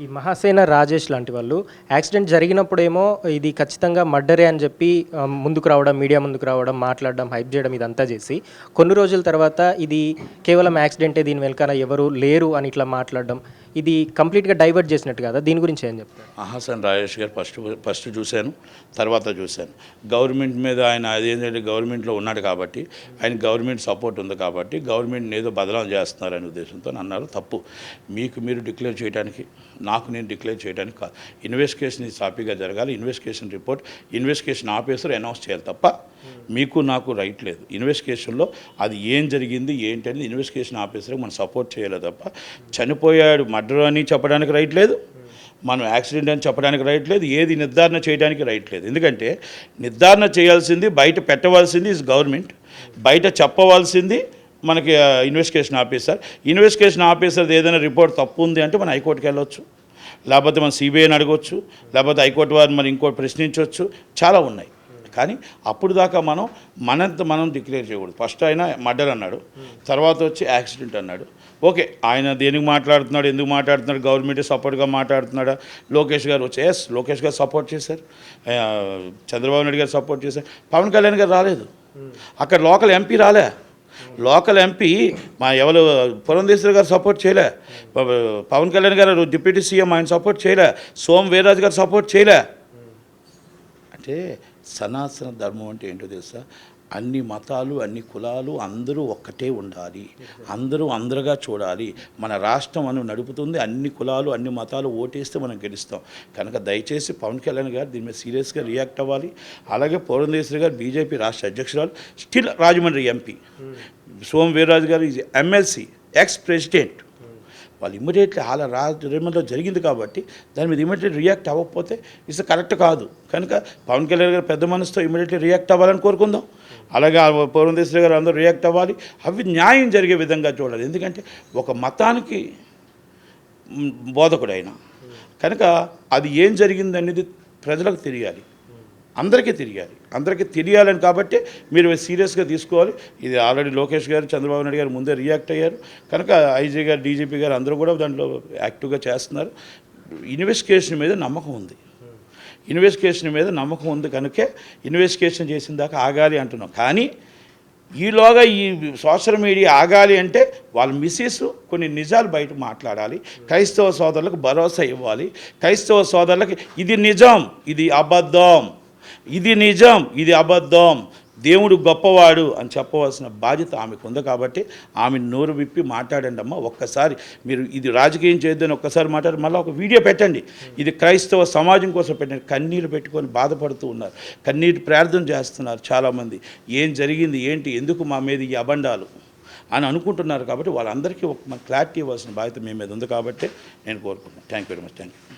ఈ మహాసేన రాజేష్ లాంటి వాళ్ళు. యాక్సిడెంట్ జరిగినప్పుడేమో ఇది ఖచ్చితంగా మర్డరే అని చెప్పి ముందుకు రావడం మీడియా ముందుకు రావడం మాట్లాడడం హైప్ చేయడం ఇదంతా చేసి కొన్ని రోజుల తర్వాత ఇది కేవలం యాక్సిడెంటే దీని వెనకాల ఎవరు లేరు అని ఇట్లా మాట్లాడడం ఇది కంప్లీట్గా డైవర్ట్ చేసినట్టు కదా దీని గురించి ఏం చెప్తారు? అహసన్ రాజేష్ గారు ఫస్ట్ ఫస్ట్ చూశాను తర్వాత చూశాను. గవర్నమెంట్ మీద ఆయన అదేంటంటే గవర్నమెంట్లో ఉన్నాడు కాబట్టి ఆయన గవర్నమెంట్ సపోర్ట్ ఉంది కాబట్టి గవర్నమెంట్ ఏదో బదలాం చేస్తున్నారనే ఉద్దేశంతో అన్నారు తప్పు. మీకు మీరు డిక్లేర్ చేయడానికి నాకు నేను డిక్లేర్ చేయడానికి కాదు. ఇన్వెస్టిగేషన్ ఇది సాఫీగా జరగాలి. Investigation report investigation officer announce చేయాలి తప్ప మీకు నాకు రైట్ లేదు. ఇన్వెస్టిగేషన్లో అది ఏం జరిగింది ఏంటి అనేది ఇన్వెస్టిగేషన్ ఆఫీసర్కి మనం సపోర్ట్ చేయాలి తప్ప చనిపోయాడు మర్డర్ అని చెప్పడానికి రైట్ లేదు. మనం యాక్సిడెంట్ అని చెప్పడానికి రైట్ లేదు. ఏది నిర్ధారణ చేయడానికి రైట్ లేదు. ఎందుకంటే నిర్ధారణ చేయాల్సింది బయట పెట్టవలసింది ఇస్ గవర్నమెంట్ బయట చెప్పవలసింది మనకి ఇన్వెస్టిగేషన్ ఆఫీసర్ ఇన్వెస్టిగేషన్ ఆఫీసర్ ఏదైనా రిపోర్ట్ తప్పు ఉంది అంటే మనం హైకోర్టుకి వెళ్ళొచ్చు. లేకపోతే మనం సిబిఐని అడగవచ్చు లేకపోతే హైకోర్టు వారిని మరి ఇంకోటి ప్రశ్నించవచ్చు చాలా ఉన్నాయి. కానీ అప్పుడు దాకా మనం మనంత మనం డిక్లేర్ చేయకూడదు. ఫస్ట్ ఆయన మర్డర్ అన్నాడు. తర్వాత వచ్చి యాక్సిడెంట్ అన్నాడు. ఓకే ఆయన దేనికి మాట్లాడుతున్నాడు ఎందుకు మాట్లాడుతున్నాడు గవర్నమెంట్ సపోర్ట్గా మాట్లాడుతున్నాడా లోకేష్ గారు వచ్చి ఎస్ లోకేష్ గారు సపోర్ట్ చేశారు. చంద్రబాబు నాయుడు గారు సపోర్ట్ చేశారు. పవన్ కళ్యాణ్ గారు రాలేదు. అక్కడ లోకల్ ఎంపీ రాలే. లోకల్ ఎంపీ మా ఎవరు పురంధేశ్వరి గారు సపోర్ట్ చేయలే. పవన్ కళ్యాణ్ గారు డిప్యూటీ సీఎం ఆయన సపోర్ట్ చేయలే. సోమ్ వీర్రాజు గారు సపోర్ట్ చేయలే. అంటే సనాతన ధర్మం అంటే ఏంటో తెలుసా? అన్ని మతాలు అన్ని కులాలు అందరూ ఒక్కటే ఉండాలి. అందరూ అందరుగా చూడాలి. మన రాష్ట్రం మనం నడుపుతుంది అన్ని కులాలు అన్ని మతాలు ఓటేస్తే మనం గెలుస్తాం. కనుక దయచేసి పవన్ కళ్యాణ్ గారు దీని మీద సీరియస్గా రియాక్ట్ అవ్వాలి. అలాగే పూర్ణేశ్వరి గారు బీజేపీ రాష్ట్ర అధ్యక్షురాలు still Rajahmundry MP. Som Veerraju garu is MLC ex president. వాళ్ళు ఇమ్మీడియట్లీ అలా రాజమండ్రిలో జరిగింది కాబట్టి దాని మీద ఇమ్మీడియట్ రియాక్ట్ అవ్వకపోతే ఇట్స్ కరెక్ట్ కాదు. కనుక పవన్ కళ్యాణ్ గారు పెద్ద మనసుతో ఇమ్మీడియట్లీ రియాక్ట్ అవ్వాలని కోరుకుందాం. అలాగే పూర్ణదేశ్వరి గారు అందరూ రియాక్ట్ అవ్వాలి. అవి న్యాయం జరిగే విధంగా చూడాలి. ఎందుకంటే ఒక మతానికి బోధకుడైన కనుక అది ఏం జరిగిందనేది ప్రజలకు తెలియాలి. అందరికీ తెలియాలి అందరికీ తెలియాలని కాబట్టి మీరు సీరియస్గా తీసుకోవాలి. ఇది ఆల్రెడీ లోకేష్ గారు చంద్రబాబు నాయుడు గారు ముందే రియాక్ట్ అయ్యారు. కనుక ఐజీ గారు డీజీపీ గారు అందరూ కూడా దాంట్లో యాక్టివ్గా చేస్తున్నారు. ఇన్వెస్టిగేషన్ మీద నమ్మకం ఉంది. ఇన్వెస్టిగేషన్ మీద నమ్మకం ఉంది కనుకే ఇన్వెస్టిగేషన్ చేసిన దాకా ఆగాలి అంటున్నాం. కానీ ఈలోగా ఈ సోషల్ మీడియా ఆగాలి అంటే వాళ్ళ మిస్సెస్ కొన్ని నిజాలు బయట మాట్లాడాలి. క్రైస్తవ సోదరులకు భరోసా ఇవ్వాలి. క్రైస్తవ సోదరులకు ఇది నిజం ఇది అబద్ధం. ఇది నిజం ఇది అబద్ధం దేవుడు గొప్పవాడు అని చెప్పవలసిన బాధ్యత ఆమెకు ఉంది కాబట్టి ఆమె నోరు విప్పి మాట్లాడండి అమ్మ ఒక్కసారి మీరు ఇది రాజకీయం చేయొద్దని ఒక్కసారి మాట్లాడి మళ్ళీ ఒక వీడియో పెట్టండి. ఇది క్రైస్తవ సమాజం కోసం పెట్టండి. కన్నీరు పెట్టుకొని బాధపడుతూ ఉన్నారు. కన్నీరు ప్రార్థన చేస్తున్నారు చాలామంది. ఏం జరిగింది ఏంటి ఎందుకు మా మీద ఈ అబండాలు అని అనుకుంటున్నారు కాబట్టి వాళ్ళందరికీ ఒక మన క్లారిటీ ఇవ్వాల్సిన బాధ్యత మీ మీద ఉంది కాబట్టి నేను కోరుకుంటున్నాను. Thank you very much thank you